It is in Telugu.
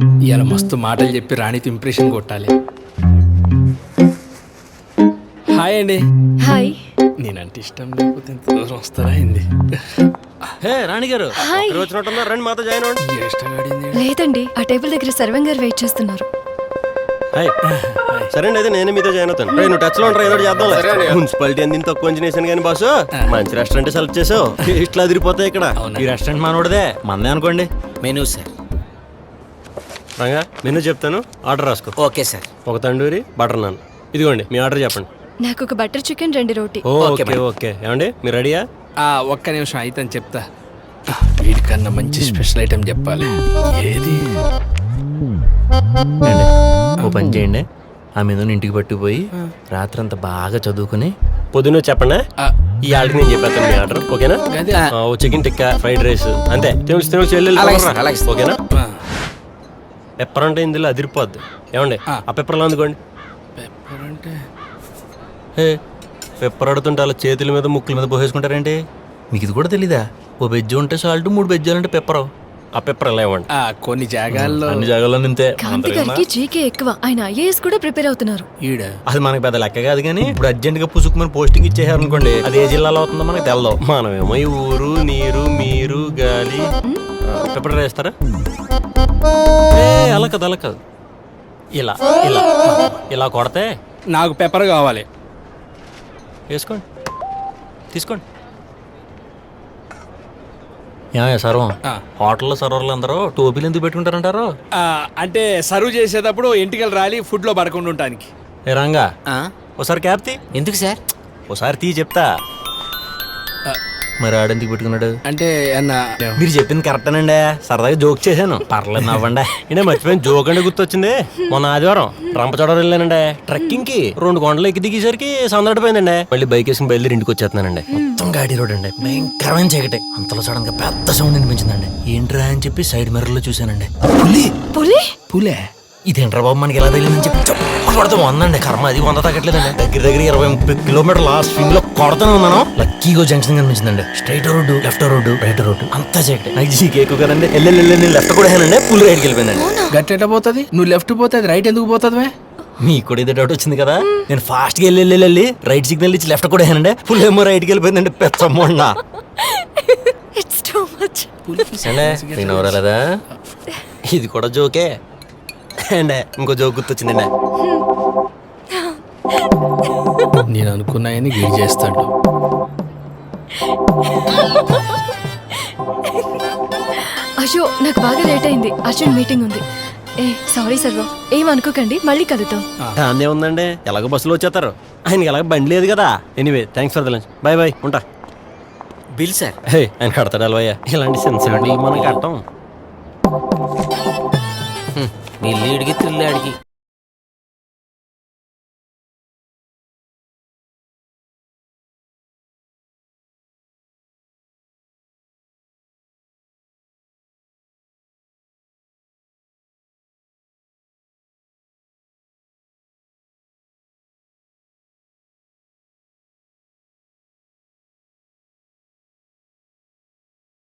ఇవాళ మస్తు మాటలు చెప్పి రాణితో ఇంప్రెషన్ కొట్టాలి. హాయ్ అండి. హాయ్. నేనంటే ఇష్టం లేకపోతే ఎంత దూరం వస్తారా అయింది హే రాణి గారు. హాయ్. వచ్చినట్టున్నారు రండి మాతో జాయిన్ అవ్వండి. లేదండి ఆ టేబుల్ దగ్గర సర్వం గారు వెయిట్ చేస్తున్నారు. హాయ్. సరే అండి అయితే నేను మీతో జాయిన్ అవుతాను. రేయ్, నువ్వు టచ్లో ఉంటారు ఏదో ఒకటి చేద్దాం మున్సిపాలిటీ అందింత తక్కువ వేసాను కానీ బాసు. మంచి రెస్టారెంట్ సెలెక్ట్ చేసావు. ఇట్లా అదిరిపోతాయి ఇక్కడ. ఈ రెస్టారెంట్ మనోడదే మందే అనుకోండి. Menu sir. రంగా మెనూ చెప్తాను ఆర్డర్ రాసుకో. Okay sir. ఒక తండూరి బటర్ నాన్. ఇదిగోండి మీ ఆర్డర్ చెప్పండి. నాకు ఒక బటర్ చికెన్ రెండు రోటీ. ఓ, ఓకే, ఓకే ఏమండి మీరు రెడీయా? ఆ, ఒక్క నిమిషం అయితే చెప్తా. ఆ, వీడికన్నా మంచి స్పెషల్ ఐటెం చెప్పాలి. ఏది? ఓ పని చేయండి. ఆ మీద ఇంటికి పట్టుకుపోయి రాత్రి అంతా బాగా చదువుకుని పొద్దున్న చెప్పండి ఈ ఆర్డర్ నేను చెప్పేస్తాను మీ ఆర్డర్. ఓకేనా? అదే. ఆ, ఓ చికెన్ టిక్కా ఫ్రైడ్ రైస్. అంతే. తెలుసు తెలుసు వెళ్ళి. ఓకేనా? పెప్పర్ అంటే ఇందులో అదిరిపోద్ది. ఏమండి? ఆ. పెప్పర్లో అందుకోండి పెప్పర్ అంటే? హే పెప్పర్ అడుతుంటే అలా చేతుల మీద ముక్కుల మీద పోసేసుకుంటారేంటి? మీకు ఇది కూడా తెలీదా? ఓ వెజ్ ఉంటే సాల్ట్ మూడు వెజ్జాలు అంటే పెప్పరు ఆ పెప్పర్ ఎలా ఇవ్వండి ఆ, కొన్ని జాగాల్లో అన్ని జాగాల్లో నింతే. కాంతి గారికి జీకే ఎక్కువ. ఆయన ఐఏఎస్ కూడా ప్రిపేర్ అవుతున్నారు. ఈడ? అది మనకి పెద్ద లెక్క కాదు కానీ ఇప్పుడు అర్జెంట్గా పుసుకుమని పోస్టింగ్ ఇచ్చేసారు అనుకోండి అది ఏ జిల్లాలో అవుతుందో మనకి తెలదు. మనమేమో ఈ ఊరు నీరు మీరు గాలి. పెప్పర్ వేస్తారా ఏ అలా కాదు అలా కాదు. ఇలా ఇలా ఇలా కొడితే నాకు పెప్పర్ కావాలి. వేసుకోండి. తీసుకోండి. ఏమయ్య సర్వం. హోటల్లో సర్వర్లు అందరూ టోపీలు ఎందుకు పెట్టుకుంటారంటారు? ఆ, అంటే సర్వ్ చేసేటప్పుడు ఎంటికలు రాలి ఫుడ్లో పడకుండా ఉండటానికి. ఏ రంగా? ఆ? ఒకసారి క్యాప్ తీ. ఎందుకు సార్? ఒకసారి తీ చెప్తా. మరి ఆడెందుకు పెట్టుకున్నాడు? అంటే అన్న మీరు చెప్పింది కరెక్టేనండి. సరదాగా జోక్ చేశాను. పర్లేదు నవ్వండి. ఇనే మర్చిపోయిన. జోక్ అంటే గుర్తొచ్చింది. మొన్న ఆదివారం రంపచోడవరం వెళ్ళానండి. ట్రెక్కింగ్కి రెండు కొండలు ఎక్కి దిగేసరికి సందడిపోయిందండి మళ్ళీ బైక్ వేసుకుని బయలుదేరి ఇంటికి వచ్చేస్తున్నానండి. మొత్తం గాడి రోడ్ అండి. భయంకరమైన చీకటి. అంతలో సడన్గా పెద్ద సౌండ్ వినిపించిందండి. ఏంట్రా అని చెప్పి సైడ్ మిర్రర్లో చూశానండి. పులి! పులి? పులే? ఇదేంట్రా బాబు మనకి ఎలా తెలియదని చెప్పి చప్పట్లు కొడతా వందండి. కర్మ అది వంద తగ్గట్లేదండి దగ్గర దగ్గర ఇరవై ముప్పై కిలోమీటర్ లాస్ట్ స్వింగ్లో కొడతానే ఉన్నాను లక్కీగో జంక్షన్ కనిపించిందండి. Straight road left road right road. అంతా చీకటి నాకు జీకే ఎక్కువ కదండి. వెళ్ళి లెఫ్ట్ కూడా వేసానండి పులి రైట్కి వెళ్ళిపోయిందండి గట్టెట పోతుంది? నువ్వు లెఫ్ట్ పోతుంది రైట్ ఎందుకు పోతుంది మీకు కూడా ఇదే డౌట్ వచ్చింది కదా? నేను ఫాస్ట్గా వెళ్ళి వెళ్ళి రైట్ సిగ్నల్ ఇచ్చి లెఫ్ట్ కూడా వేసానండి పులి ఏమో రైట్కి వెళ్ళిపోయిందండి. పెచ్చమ్మండా ఇట్స్ టూ మచ్ అంటే మీకు నవ్వరాలేదా ఇది కూడా జోకే. అండి ఇంకో జోక్ గుర్తొచ్చిందండి నేను అనుకున్నాయని గీడ్ చేస్తాడు. అయ్యో నాకు బాగా లేట్ అయింది. అర్జెంట్ మీటింగ్ ఉంది. ఏ సారీ సర్వం. ఏం అనుకోకండి మళ్ళీ కలుద్దాం. దాన్నే ఉందండి. ఎలాగో బస్సులో వచ్చేస్తారు. ఆయనకి ఎలాగ బండి లేదు కదా. Anyway thanks for the lunch bye bye ఉంటా. బిల్ సార్ హే ఆయన కడతాడు అలవయ్య ఇలాంటి సెన్సిటివ్ మనం కట్టం. నీ లీడ్కి త్రిల్లాడికి